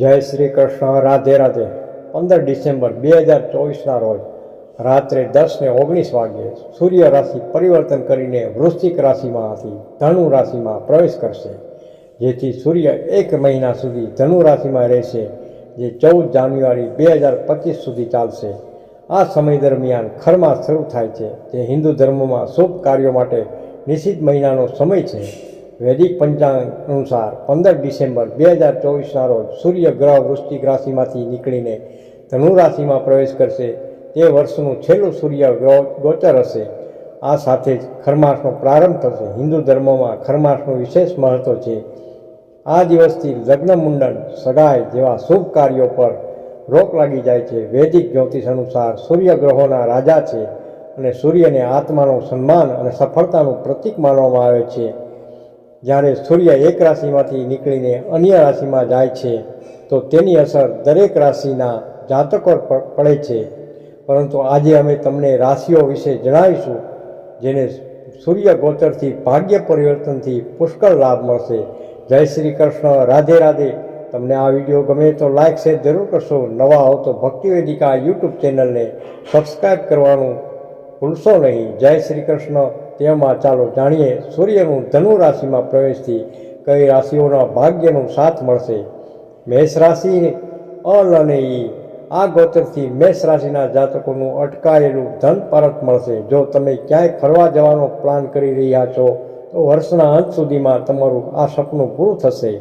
જય શ્રી કૃષ્ણ, રાધે રાધે. પંદર ડિસેમ્બર બે હજાર ચોવીસના રોજ રાત્રે દસ ને ઓગણીસ વાગ્યે સૂર્ય રાશિ પરિવર્તન કરીને વૃશ્ચિક રાશિમાંથી ધનુ રાશિમાં પ્રવેશ કરશે, જેથી સૂર્ય એક મહિના સુધી ધનુ રાશિમાં રહેશે, જે ચૌદ જાન્યુઆરી બે હજાર પચીસ સુધી ચાલશે. આ સમય દરમિયાન ખરમાસ શરૂ થાય છે. જે હિન્દુ ધર્મમાં શુભ કાર્યો માટે નિશ્ચિત મહિનાનો સમય છે. વૈદિક પંચાંગ અનુસાર પંદર ડિસેમ્બર બે હજાર ચોવીસના રોજ સૂર્ય ગ્રહ વૃશ્ચિક રાશિમાંથી નીકળીને ધનુ રાશિમાં પ્રવેશ કરશે. તે વર્ષનું છેલ્લું સૂર્ય ગ્રહ ગોચર હશે. આ સાથે જ ખરમાસનો પ્રારંભ થશે. હિન્દુ ધર્મમાં ખરમાસનું વિશેષ મહત્ત્વ છે. આ દિવસથી લગ્ન મુંડન, સગાઈ જેવા શુભ કાર્યો પર રોક લાગી જાય છે. વૈદિક જ્યોતિષ અનુસાર સૂર્ય ગ્રહોના રાજા છે અને સૂર્યને આત્માનું સન્માન અને સફળતાનું પ્રતીક માનવામાં આવે છે. જ્યારે સૂર્ય એક રાશિમાંથી નીકળીને અન્ય રાશિમાં જાય છે, તો તેની અસર દરેક રાશિના જાતકો પર પડે છે. પરંતુ આજે અમે તમને રાશિઓ વિશે જણાવીશું, જેને સૂર્ય ગોચરથી ભાગ્ય પરિવર્તનથી પુષ્કળ લાભ મળશે. જય શ્રી કૃષ્ણ, રાધે રાધે. તમને આ વીડિયો ગમે તો લાઇક શેર જરૂર કરશો. નવા હો તો ભક્તિ વેદિકા યુટ્યુબ ચેનલને સબસ્ક્રાઈબ કરવાનું ભૂલશો નહીં. જય શ્રી કૃષ્ણ. તેમાં ચાલો જાણીએ સૂર્યનું ધનુ રાશિમાં પ્રવેશથી કઈ રાશિઓના ભાગ્યનું સાથ મળશે? મેષ રાશિ, અલ અને ઈ. આ ગોચરથી મેષ રાશિના જાતકોનું અટકાયેલું ધન પરત મળશે. જો તમે ક્યાંય ફરવા જવાનો પ્લાન કરી રહ્યા છો, તો વર્ષના અંત સુધીમાં તમારું આ સપનું પૂરું થશે.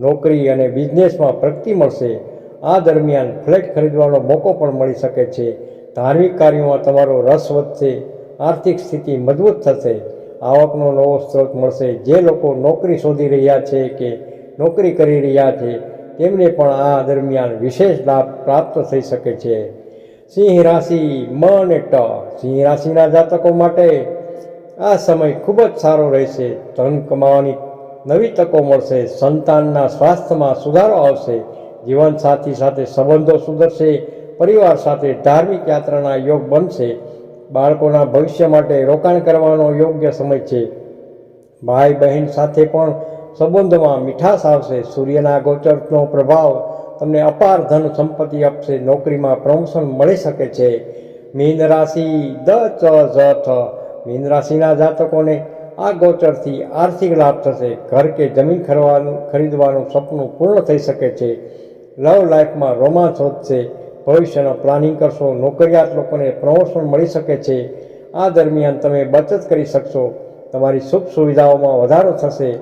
નોકરી અને બિઝનેસમાં પ્રગતિ મળશે. આ દરમિયાન ફ્લેટ ખરીદવાનો મોકો પણ મળી શકે છે. ધાર્મિક કાર્યોમાં તમારો રસ વધશે. આર્થિક સ્થિતિ મજબૂત થશે. આવકનો નવો સ્ત્રોત મળશે. જે લોકો નોકરી શોધી રહ્યા છે કે નોકરી કરી રહ્યા છે, તેમને પણ આ દરમિયાન વિશેષ લાભ પ્રાપ્ત થઈ શકે છે. સિંહ રાશિ મ અને ટ. સિંહ રાશિના જાતકો માટે આ સમય ખૂબ જ સારો રહેશે. ધન કમાવાની નવી તકો મળશે. સંતાનના સ્વાસ્થ્યમાં સુધારો આવશે. જીવનસાથી સાથે સંબંધો સુધરશે. પરિવાર સાથે ધાર્મિક યાત્રાના યોગ બનશે. બાળકોના ભવિષ્ય માટે રોકાણ કરવાનો યોગ્ય સમય છે. ભાઈ બહેન સાથે પણ સંબંધોમાં મીઠાશ આવશે. સૂર્યના ગોચરનો પ્રભાવ તમને અપાર ધન સંપત્તિ આપશે. નોકરીમાં પ્રમોશન મળી શકે છે. મીન રાશિ દ ચ જ થ મીન રાશિના જાતકોને આ ગોચરથી આર્થિક લાભ થશે. ઘર કે જમીન ખરવાનું, ખરીદવાનું સપનું પૂર્ણ થઈ શકે છે. લવ લાઈફમાં રોમાંચ વધશે. ભવિષ્યનો પ્લાનિંગ કરશો નોકરિયાત લોકોને પ્રમોશન મળી શકે છે. આ દરમિયાન તમે બચત કરી શકશો. તમારી સુખ સુવિધાઓમાં વધારો થશે.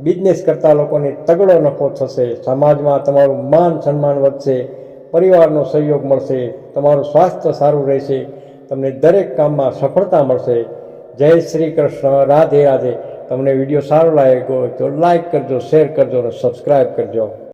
બિઝનેસ કરતા લોકોને તગડો નફો થશે. સમાજમાં તમારું માન સન્માન વધશે. પરિવારનો સહયોગ મળશે. તમારું સ્વાસ્થ્ય સારું રહેશે. તમને દરેક કામમાં સફળતા મળશે. જય શ્રી કૃષ્ણ. રાધે રાધે. તમને વીડિયો સારો લાગ્યો તો લાઈક કરજો શેર કરજો અને સબસ્ક્રાઈબ કરજો.